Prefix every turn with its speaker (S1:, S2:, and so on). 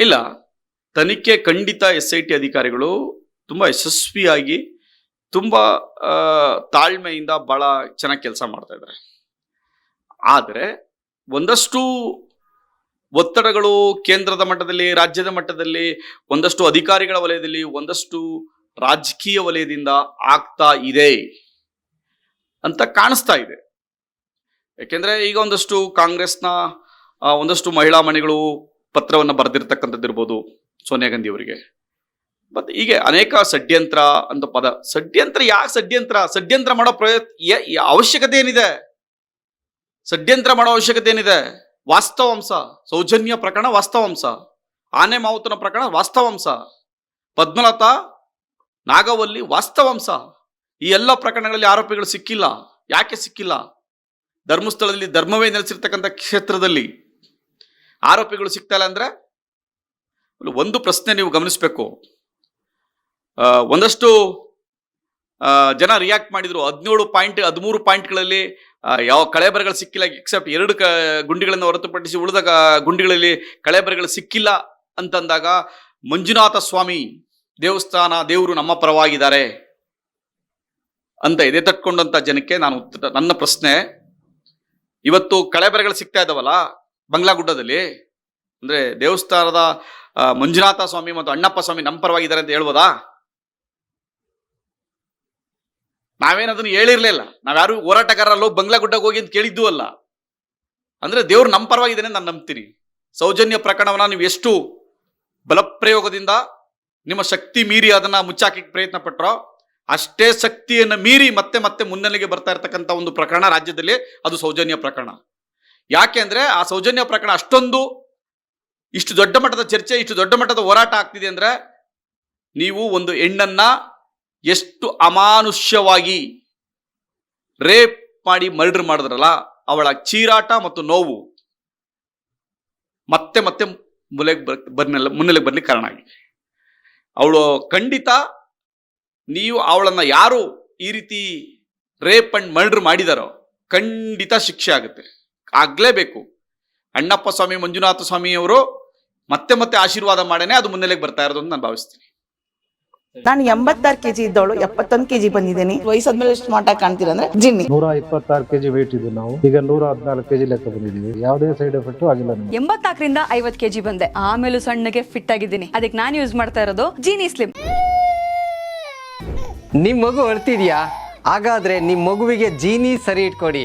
S1: ಇಲ್ಲ, ತನಿಖೆ ಖಂಡಿತ ಎಸ್ ಐ ಟಿ ಅಧಿಕಾರಿಗಳು ತುಂಬ ಯಶಸ್ವಿಯಾಗಿ, ತುಂಬ ತಾಳ್ಮೆಯಿಂದ ಭಾಳ ಚೆನ್ನಾಗಿ ಕೆಲಸ ಮಾಡ್ತಾ ಇದ್ದಾರೆ ಆದರೆ, ಒಂದಷ್ಟು ಒತ್ತಡಗಳು ಕೇಂದ್ರದ ಮಟ್ಟದಲ್ಲಿ, ರಾಜ್ಯದ ಮಟ್ಟದಲ್ಲಿ, ಒಂದಷ್ಟು ಅಧಿಕಾರಿಗಳ ವಲಯದಲ್ಲಿ, ಒಂದಷ್ಟು ರಾಜಕೀಯ ವಲಯದಿಂದ ಆಗ್ತಾ ಇದೆ ಅಂತ ಕಾಣಿಸ್ತಾ ಇದೆ. ಯಾಕೆಂದ್ರೆ ಈಗ ಒಂದಷ್ಟು ಕಾಂಗ್ರೆಸ್ನ ಒಂದಷ್ಟು ಮಹಿಳಾ ಮಣಿಗಳು ಪತ್ರವನ್ನ ಬರೆದಿರ್ತಕ್ಕಂಥದ್ದು ಇರ್ಬೋದು ಸೋನಿಯಾ ಗಾಂಧಿ ಅವರಿಗೆ. ಮತ್ತೆ ಹೀಗೆ ಅನೇಕ ಷಡ್ಯಂತ್ರ ಅಂತ ಪದ. ಷಡ್ಯಂತ್ರ ಯಾಕೆ ಷಡ್ಯಂತ್ರ? ಷಡ್ಯಂತ್ರ ಮಾಡೋ ಪ್ರಯತ್ನ ಅವಶ್ಯಕತೆ ಏನಿದೆ? ಷಡ್ಯಂತ್ರ ಮಾಡೋ ಅವಶ್ಯಕತೆ ಏನಿದೆ? ವಾಸ್ತವಾಂಶ ಸೌಜನ್ಯ ಪ್ರಕರಣ ವಾಸ್ತವಾಂಶ ಆನೆ ಮಾವುತನ ಪ್ರಕರಣ ವಾಸ್ತವಾಂಶ ಪದ್ಮಲತಾ, ನಾಗವಲ್ಲಿ ವಾಸ್ತವಾಂಶ ಈ ಎಲ್ಲ ಪ್ರಕರಣಗಳಲ್ಲಿ ಆರೋಪಿಗಳು ಸಿಕ್ಕಿಲ್ಲ. ಯಾಕೆ ಸಿಕ್ಕಿಲ್ಲ? ಧರ್ಮಸ್ಥಳದಲ್ಲಿ ಧರ್ಮವೇ ನೆಲೆಸಿರ್ತಕ್ಕಂಥ ಕ್ಷೇತ್ರದಲ್ಲಿ ಆರೋಪಿಗಳು ಸಿಗ್ತಾ ಇಲ್ಲ ಅಂದ್ರೆ ಒಂದು ಪ್ರಶ್ನೆ ನೀವು ಗಮನಿಸಬೇಕು. ಒಂದಷ್ಟು ಜನ ರಿಯಾಕ್ಟ್ ಮಾಡಿದ್ರು. ಹದಿನೇಳು ಪಾಯಿಂಟ್ ಹದಿಮೂರು ಪಾಯಿಂಟ್ಗಳಲ್ಲಿ ಯಾವ ಕಳೆಬರಗಳು ಸಿಕ್ಕಿಲ್ಲ ಎಕ್ಸೆಪ್ಟ್ ಎರಡು ಕ, ಗುಂಡಿಗಳನ್ನು ಹೊರತುಪಡಿಸಿ ಉಳಿದ ಗುಂಡಿಗಳಲ್ಲಿ ಕಳೆಬರಗಳು ಸಿಕ್ಕಿಲ್ಲ ಅಂತಂದಾಗ ಮಂಜುನಾಥ ಸ್ವಾಮಿ ದೇವಸ್ಥಾನ ದೇವರು ನಮ್ಮ ಪರವಾಗಿದ್ದಾರೆ ಅಂತ ಎದೆ ತಟ್ಕೊಂಡಂತ ಜನಕ್ಕೆ ನಾನು ನನ್ನ ಪ್ರಶ್ನೆ, ಇವತ್ತು ಕಳೆಬರಗಳು ಸಿಗ್ತಾ ಇದಾವಲ್ಲ ಬಂಗ್ಲಾಗುಡ್ಡದಲ್ಲಿ, ಅಂದ್ರೆ ದೇವಸ್ಥಾನದ ಮಂಜುನಾಥ ಸ್ವಾಮಿ ಮತ್ತು ಅಣ್ಣಪ್ಪ ಸ್ವಾಮಿ ನಮ್ಮ ಪರವಾಗಿದ್ದಾರೆ ಅಂತ ಹೇಳ್ಬೋದಾ? ನಾವೇನ್ ಅದನ್ನ ಹೇಳಿರ್ಲಿಲ್ಲ ನಾವ್ಯಾರು ಹೋರಾಟಗಾರರಲ್ಲೋ ಬಂಗ್ಲಾಗುಡ್ಡಕ್ಕೆ ಹೋಗಿ ಅಂತ ಕೇಳಿದ್ದು ಅಲ್ಲ. ಅಂದ್ರೆ ದೇವ್ರು ನಮ್ಮ ಪರವಾಗಿದ್ದಾನೆ ನಾನು ನಂಬ್ತೀನಿ. ಸೌಜನ್ಯ ಪ್ರಕರಣವನ್ನ ನೀವು ಎಷ್ಟು ಬಲಪ್ರಯೋಗದಿಂದ ನಿಮ್ಮ ಶಕ್ತಿ ಮೀರಿ ಅದನ್ನ ಮುಚ್ಚಾಕಿ ಪ್ರಯತ್ನ ಪಟ್ಟರೋ ಅಷ್ಟೇ ಶಕ್ತಿಯನ್ನು ಮೀರಿ ಮತ್ತೆ ಮತ್ತೆ ಮುನ್ನೆಲೆಗೆ ಬರ್ತಾ ಇರ್ತಕ್ಕಂಥ ಒಂದು ಪ್ರಕರಣ ರಾಜ್ಯದಲ್ಲಿ, ಅದು ಸೌಜನ್ಯ ಪ್ರಕರಣ. ಯಾಕೆ ಅಂದರೆ ಆ ಸೌಜನ್ಯ ಪ್ರಕರಣ ಅಷ್ಟೊಂದು, ಇಷ್ಟು ದೊಡ್ಡ ಮಟ್ಟದ ಚರ್ಚೆ, ಇಷ್ಟು ದೊಡ್ಡ ಮಟ್ಟದ ಹೋರಾಟ ಆಗ್ತಿದೆ ಅಂದ್ರೆ ನೀವು ಒಂದು ಹೆಣ್ಣನ್ನ ಎಷ್ಟು ಅಮಾನುಷ್ಯವಾಗಿ ರೇಪ್ ಮಾಡಿ ಮರ್ಡರ್ ಮಾಡಿದ್ರಲ್ಲ, ಅವಳ ಚೀರಾಟ ಮತ್ತು ನೋವು ಮತ್ತೆ ಮತ್ತೆ ಮುಲೆಗೆ ಬರ್ನೆಲ್ಲ ಮುನ್ನೆಲೆಗೆ ಬರ್ಲಿಕ್ಕೆ ಕಾರಣ ಆಗಿ ಅವಳು ಖಂಡಿತ ನೀವು ಅವಳನ್ನ ಯಾರು ಈ ರೀತಿ ರೇಪ್ ಅಂಡ್ ಮರ್ಡರ್ ಮಾಡಿದಾರೋ ಖಂಡಿತ ಶಿಕ್ಷೆ ಆಗುತ್ತೆ. ಆಗ್ಲೇಬೇಕು. ಅಣ್ಣಪ್ಪ ಸ್ವಾಮಿ ಮಂಜುನಾಥ ಸ್ವಾಮಿಯವರು ಮತ್ತೆ ಮತ್ತೆ ಆಶೀರ್ವಾದ ಮಾಡೇನೆ ಅದು ಮುನ್ನೆಲೆಗೆ ಬರ್ತಾ ಇರೋದು ಅಂತ ನಾನು ಭಾವಿಸ್ತೀನಿ.
S2: ನಾನು ಎಂಬತ್ತಾರು ಕೆಜಿ ಇದ್ದವಳು ಎಪ್ಪತ್ತೊಂದು ಕೆಜಿ ಬಂದಿದ್ದೀನಿ. ವಯಸ್ಸಾದ್ಮೇಲೆ ಎಷ್ಟು ಸ್ಮಾರ್ಟ್ ಆಗಿ ಕಾಣ್ತೀರ ಅಂದ್ರೆ ಜಿನ್ನಿ.
S3: ನೂರ ಇಪ್ಪತ್ತಾರು ಕೆಜಿ ವೇಟ್ ಇದ್ದೀವಿ ನಾವು. ಈಗ ನೂರ ಹದಿನಾಲ್ಕು ಕೆಜಿ ಲೆಕ್ಕ ಬಂದಿದ್ದೀವಿ. ಯಾವುದೇ ಸೈಡ್ ಎಫೆಕ್ಟ್ ಆಗಿಲ್ಲ ಎಂಬತ್ತಾಕರಿಂದ
S4: ಎಂಬತ್ನಾಲ್ಕರಿಂದ ಐವತ್ ಕೆಜಿ ಬಂದೆ. ಆಮೇಲೆ ಸಣ್ಣಗೆ ಫಿಟ್ ಆಗಿದ್ದೀನಿ. ಅದಕ್ಕೆ ನಾನು ಯೂಸ್ ಮಾಡ್ತಾ ಇರೋದು ಜೀನಿ ಸ್ಲಿಮ್
S5: ನಿಮ್ಮ ಮಗು ಅಳ್ತಿದ್ಯಾ? ಹಾಗಾದ್ರೆ ನಿಮ್ಮ ಮಗುವಿಗೆ ಜೀನಿ ಸರಿ ಇಟ್ಕೊಡಿ.